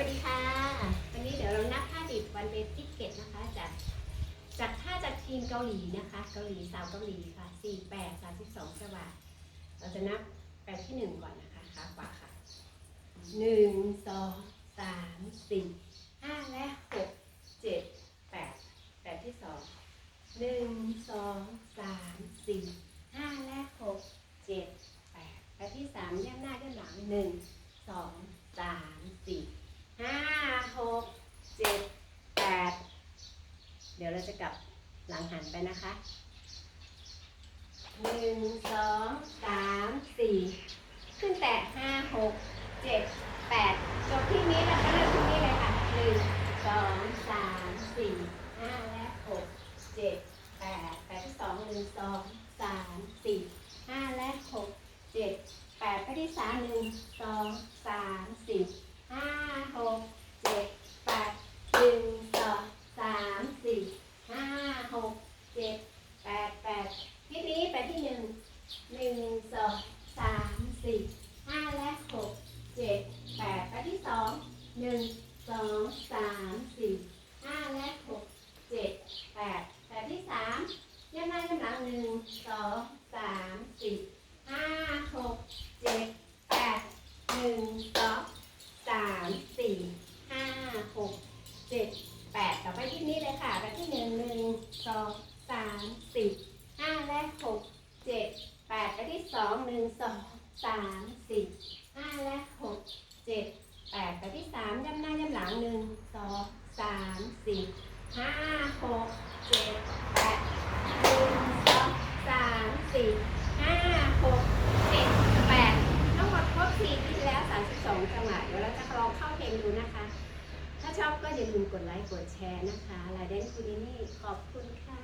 วัสดีค่ะ วันนี้เดี๋ยวเรานับท่าดิบวันเบสติกเกตนะคะจากจากท่าจากทีมเกาหลีนะคะ เกาหลีสาวเกาหลีค่ะ4 8 32จังหวะเราจะนับแปดที่หนึ่งก่อนนะคะขาขวาค่ะหนึ่งสองสามสี่ห้าและหกเจ็ดแปดแปดที่สองหนึ่งสองสามสี่ห้าและหกเจ็ดแปดแปดที่สามย่ำหน้าย่ำหลังหนึ่งสองสามสี่ห้าหกเจ็ดแปด เราจะกลับหลังหันไปนะคะหนึ่งสองสามสี่ขึ้นแตะห้าหกเจ็ดแปดจบที่นี้แล้วก็เริ่มที่นี้เลยค่ะหนึ่งสองสามสี่ห้าและหกเจ็ดแปดแปดที่สองหนึ่งสองสามสี่ห้าและหกเจ็ดแปดไปที่สามหนึ่งสองสามสี่ห้าหกเจ็ดแปดหนึ่งสองสามสี่ห้าหกเจ็ดแปดแปด ทีนี้ไปที่หนึ่ง หนึ่งสองสามสี่ห้าและหกเจ็ดแปดไปที่สองหนึ่งสองสามสี่ห้าและหกเจ็ดแปดแปดที่สามย่ำหน้าย่ำหลังหนึ่งสองสามสี่ห้าหกเจ็ดแปดหนึ่งสองสามสี่ห้าหกเจ็ดแปดต่อไปที่นี้เลยค่ะไปที่หนึ่งหนึ่งสองสามสี่ห้าและหกเจ็ดแปดไปที่ สองหนึ่งสองสามสี่ห้าและหกเจ็ดแปดไปที่สามย่ำหน้าย่ำหลังหนึ่งสองสามสี่ห้าหกเจ็ดแปดหนึ่งสองสามสี่ห้าหกเจ็ดแปดทั้งหมดครบสี่ที่แล้วสามสิบสองจังหวะเดี๋ยวเราจะลองเข้าเพลงดูนะคะ ถ้าชอบก็อย่าลืมกดไลค์กดแชร์นะคะลายเดนคูดินี่ขอบคุณค่ะ